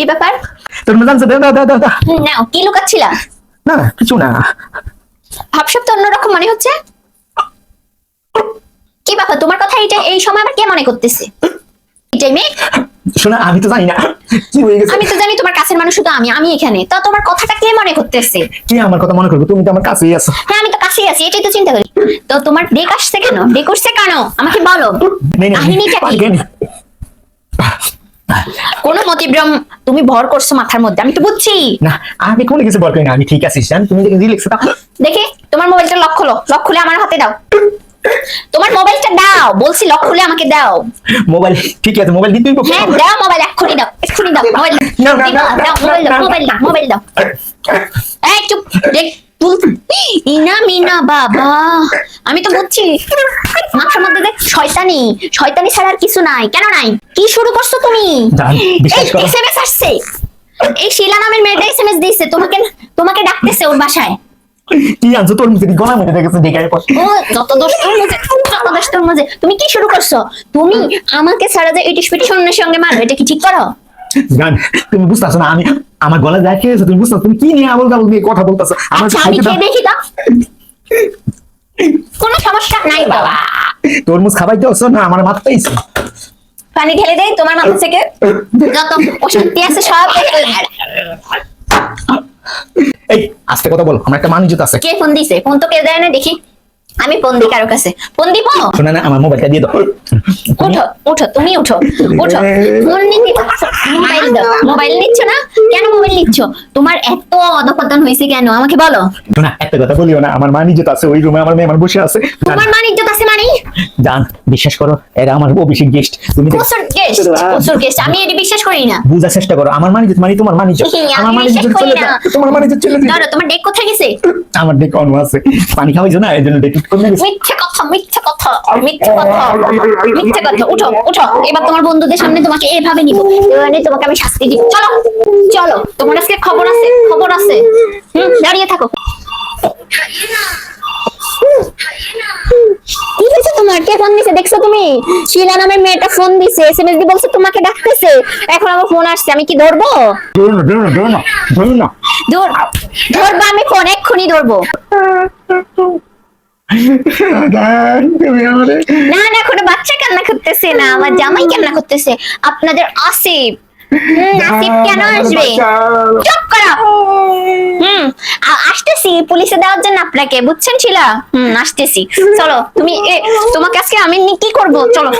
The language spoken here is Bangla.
কি ব্যাপার? তোর মজা আনছে দে দে দে, দে দে। হুম, নাও কি লুকাচ্ছিলা? না কিছু না। ভাবসাব তো অন্যরকম মনে হচ্ছে। কি ব্যাপার তোমার কথা এটা এই সময় আবার কে মনে করতেছে? এটাই মেয়ে? শোনা আমি তো জানি না। কি হয়ে গেছে? আমি তো জানি তোমার কাছের মানুষ শুধু আমি আমি এখানে। তো তোমার কথাটা কে মনে করতেছে? কি আমার কথা মনে করব? তুমি তো আমার কাছেই আছো। হ্যাঁ আমি তো কাছেই আছি এটাই তো চিন্তা করি। তো তোমার ডেক আসছে কেন? ডেক উঠছে কেন? আমাকে বলো। কাহিনীটা কি? না। কোন মতিভ্রম তুমি ভর করছ মাথার মধ্যে আমি তো বুঝছি। না আমি কোনো কিছু বল করি না আমি ঠিক আছি জান? তুমি দেখে রিল্যাক্স দাও দেখি তোমার মোবাইলটা লক খোলো লক খুলে আমার হাতে দাও। তোমার মোবাইলটা দাও বলছি লক খুলে আমাকে দাও। মোবাইল ঠিক আছে মোবাইল দিতেই তো হ্যাঁ দাও মোবাইল এক্ষুনি দাও এক্ষুনি দাও মোবাইল না, না, না, দাও মোবাইল দাও মোবাইল দাও মোবাইল দাও। এই চুপ দেখ তুল। ইনা মিনা বাবা। আমি তো বুঝছি। মাথার মধ্যে দেখ শয়তানি শয়তানি ছাড়া আর কিছু নাই। কেন নাই? কি শুরু করছ তুমি? এসএমএস আসছে। এই শিলা নামের মেয়েটা এসএমএস দিয়েছে। তোমাকে তোমাকে ডাকতেছে ওর বাসায়। কি আনছো? তোর মুখে গলা মধ্যে দেখেছে? দেখে পর ও যত দোষ তোর মধ্যে যত দোষ তোর মধ্যে তুমি কি শুরু করছ? তুমি আমাকে ছাড়া যে ইটিস পিটিস অন্যের সঙ্গে মারো এটা কি ঠিক করো? গান তুমি বুঝতেছো না আমি আমার গলা খেয়েছো তুমি বুঝতেছো তুমি কি নিয়ে আবল তাবল নিয়ে কথা বলতেছো? আমার আচ্ছা আমি খাইতে দাও। কোনো সমস্যা নাই বাবা। তরমুজ খাবাই দিচ্ছ না আমার মাথাটাইছে পানি ঢেলে দেয় তোমার মাথা থেকে যত অশান্তি আছে সব এই আস্তে কথা বল আমার একটা মানুষ আছে। কে ফোন দিছে? ফোন তো কে দেয় না দেখি। আমি বন্দি কারও কাছে। বন্দি পো শোনা না আমার মোবাইলটা দিয়ে দাও। উঠো উঠো তুমি উঠো উঠো। ফোন নিতে মোবাইল দাও মোবাইল নিচ্ছ না? কেন মোবাইল নিচ্ছ? তোমার এত অধপতন হয়েছে কেন? আমাকে বলো। শোনা একটা কথা বলিও না আমার মানুষ আছে ওই রুমে আমার মেয়ে আমার বসে আছে। তোমার মা নিজে আছে মানে জান বিশ্বাস করো এরা আমার অভিষেক গেস্ট তুমি প্রচুর গেস্ট প্রচুর গেস্ট আমি এটা বিশ্বাস করি না। বুঝার চেষ্টা করো। আমার মানিজ মানে তোমার আমি আমার বিশ্বাস চলে তোমার মানিজ চলে ধরো তোমার ডেক কোথায় গেছে? আমার ডেক অনু আছে। পানি খাওয়াইছো না? এই জন্য দেখে কমে গেছে। মিথ্যে কথা মিথ্যে কথা মিথ্যে কথা মিথ্যে কথা। উঠো উঠো। এবার তোমার বন্ধুদের সামনে তোমাকে এভাবে নিব। এভাবে তোমাকে আমি শাস্তি দিব। চলো চলো। তোমার আজকে খবর আছে খবর আছে। হুম দাঁড়িয়ে থাকো। তোমার কে ফোন দিছে দেখছ তুমি? শিলা নামের মেয়েটা ফোন দিছে এসএমএস দিয়ে বলছে তোমাকে ডাকতেছে। এখন আমার ফোন আসছে আমি কি ধরবো? ধরো না ধরো না ধরো না ধরো না। ধর ধরবো আমি ফোন এক্ষুনি ধরবো। না না কোনো বাচ্চা কান্না করতেছে না আমার জামাই কান্না করতেছে। আপনাদের আসিফ। আসিফ কেন আসবে? চুপ হুম আসতেছি। পুলিশে দেওয়ার জন্য আপনাকে, বুঝছেন শিলা? হুম, আসতেছি। চলো, তুমি তোমাকে আজকে আমি কি করব? চলো।